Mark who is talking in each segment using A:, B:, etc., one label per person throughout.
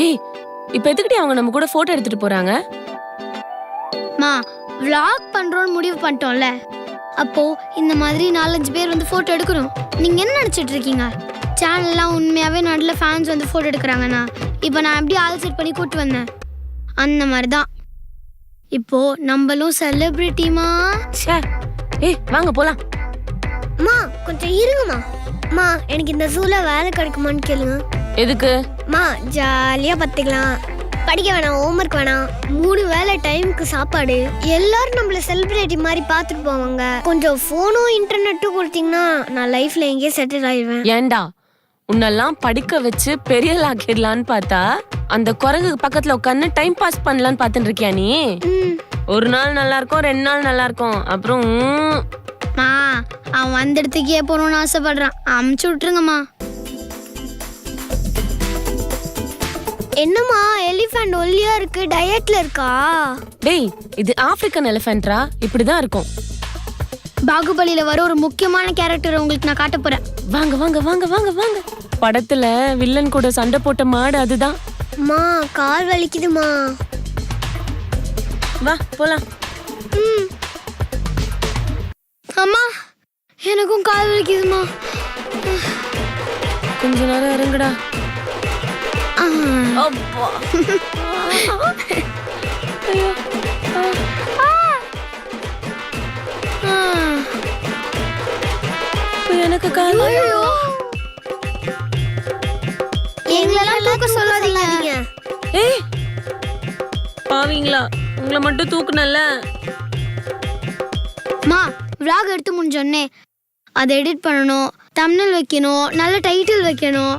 A: ஏய் இப்ப எதுக்கிட்டே அவங்க நம்ம கூட போட்டோ எடுத்துட்டு போறாங்க?
B: மா vlog பண்றோம்னு முடிவு பண்ணிட்டோம்ல. அப்போ இந்த மாதிரி நாலஞ்சு பேர் வந்து போட்டோ எடுக்கணும். நீங்க என்ன நினைச்சிட்டு இருக்கீங்க? சேனல்லாம் உண்மையாவே நல்ல ஃபேன்ஸ் வந்து போட்டோ எடுக்கிறாங்கண்ணா. இப்போ நான் எப்படி ஆல் செட் பண்ணி கூட்டு வந்தேன்? அந்த மாதிரி தான் இப்போ நம்மளும் செலிபிரிட்டிமா
A: ச்சே ஏய் வாங்க போலாம்.
B: அம்மா கொஞ்சம் இருங்கம்மா. அம்மா எனக்கு இந்த ஜூல வேலை கிடைக்குமான்னு கேளுங்க.
A: எதுக்கு?
B: அம்மா ஜாலியாக பார்த்துக்கலாம் படிக்க வேணாம் ஹோம்ஒர்க் வேணாம். மூணு வேளை டைமுக்கு சாப்பாடு. எல்லாரும் நம்மள செலிபிரிட்டி மாதிரி பார்த்துட்டு போவாங்க. கொஞ்சம் ஃபோனும் இன்டர்நெட்டும் கொடுத்தீங்கன்னா நான் லைஃப்ல எங்கேயும் செட்டில் ஆயிடுவேன்.
A: ஏன்டா? உன்னெல்லாம் படிக்க வச்சு பெரிய ஆக்கிடலான்னு பார்த்தா அந்த குரங்கு பக்கத்துல உட்காந்து டைம் பாஸ் பண்ணலான்னு பார்த்துட்டு இருக்கியா நீ?
B: ம்.
A: ஒரு நாள் நல்லா இருக்கும் ரெண்டு நாள் நல்லா இருக்கும். அப்புறம்
B: மா அவன் வந்த இடத்துக்கே போகணும்னு ஆசைப்படுறான். அமுச்சு விட்டுருங்கம்மா. என்னம்மா எலிஃபண்ட் ஒல்லியா இருக்கு டயட்ல இருக்கா?
A: டேய் இது ஆப்பிரிக்கன் எலிஃபென்ட்ரா இப்படிதான் இருக்கும்.
B: பாகுபலியில வர ஒரு முக்கியமான கேரக்டர் உங்களுக்கு நான் காட்ட போறேன்.
A: வாங்க வாங்க வாங்க வாங்க வாங்க. படத்துல வில்லன் கூட சண்டை போட்ட மாடு அதுதான்.
B: அம்மா கால் வலிக்குதுமா.
A: வா போலாம்.
B: ம். அம்மா எனக்கும் கால் வலிக்குதுமா.
A: கொஞ்ச நேரம் இறங்குடா இப்ப எனக்கு கால்.
B: எங்களெல்லாம் தூக்க சொல்லாதீங்க.
A: ஏய் பாவீங்களா? உங்களை மட்டும் தூக்குனல்ல?
B: மா vlog எடுத்து முடிஞ்சோடனே அதை எடிட் பண்ணணும் தம்னல் வைக்கணும் நல்ல டைட்டில் வைக்கணும்.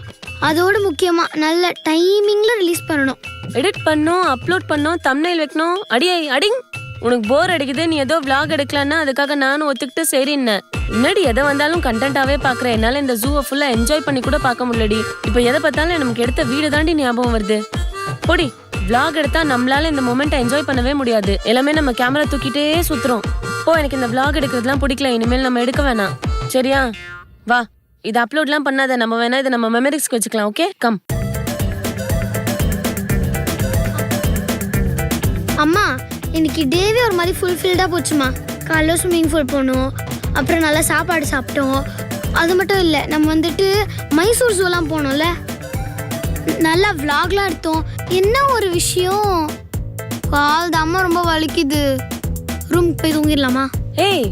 B: அதோட முக்கியமா நல்ல டைமிங்ல ரிலீஸ் பண்ணணும்.
A: எடிட் பண்ணோம் அப்லோட் பண்ணோம் தம்னைல் வைக்கணும். அடியை அடிங். உனக்கு போர் அடிக்குது நீ ஏதோ விளாக் எடுக்கலான்னா அதுக்காக நானும் ஒத்துக்கிட்டு சரின்னேன் முன்னாடி எதை வந்தாலும் கண்டென்ட்டாவே பார்க்குறேன் என்னால் இந்த ஜூவை ஃபுல்லாக என்ஜாய் பண்ணி கூட பார்க்க முடியலடி. இப்போ எதை பார்த்தாலும் நமக்கு எடுத்த வீடு தாண்டி ஞாபகம் வருது. போடி விளாக் எடுத்தால் நம்மளால இந்த மொமெண்ட்டை என்ஜாய் பண்ணவே முடியாது. எல்லாமே நம்ம கேமரா தூக்கிட்டே சுற்றுறோம் போ எனக்கு இந்த விளாக் எடுக்கிறதுலாம் பிடிக்கல. இனிமேல் நம்ம எடுக்க வேணாம். சரியா? வா. இது அப்லோட்லாம் பண்ணாத. நம்ம வேணா இதை நம்ம மெமரிஸ்க்கு வச்சுக்கலாம் ஓகே கம்
B: அம்மா இன்னைக்கு டேவே ஒரு மாதிரி ஃபுல்ஃபில்டாக போச்சுமா. காலைல ஸ்விம்மிங் பூல் போனோம். அப்புறம் நல்லா சாப்பாடு சாப்பிட்டோம். அது மட்டும் இல்லை நம்ம வந்துட்டு மைசூர் ஜூலாம் போனோம்ல. நல்லா vlogலாம் எடுத்தோம். என்ன ஒரு விஷயம்? கால் தாம்மா ரொம்ப வலிக்குது. ரூம் போய் தூங்கிடலாமா?
A: ஏய்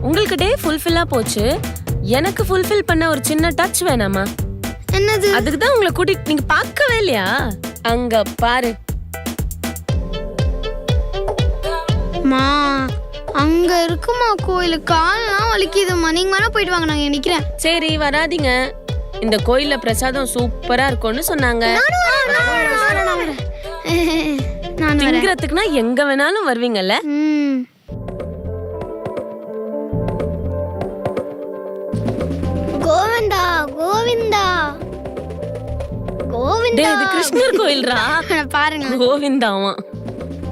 A: உங்களுக்கு டே ஃபுல்ஃபில்லா போச்சு. எனக்கு ஃபுல்ஃபில் பண்ண ஒரு சின்ன டச் வேணாமா?
B: என்னது?
A: அதுக்கு தான் உங்களை கூட்டிட்டு நீங்க பார்க்கவே இல்லையா? அங்க பாரு.
B: மா அங்க இருக்குமா கோயில்? கால்லாம் வலிக்குதும்மா நீங்க வேணா போயிட்டு வாங்க நான் நிக்கிறேன்.
A: சரி வராதீங்க. இந்த கோயில்ல பிரசாதம் சூப்பரா இருக்கும்னு சொன்னாங்க. திங்கிறதுக்குனா எங்க வேணாலும் வருவீங்கல்ல?
B: கோவிந்தா.
A: இது கிருஷ்ணர் கோயில்ரா?
B: பாருங்க.
A: கோவிந்தாவான்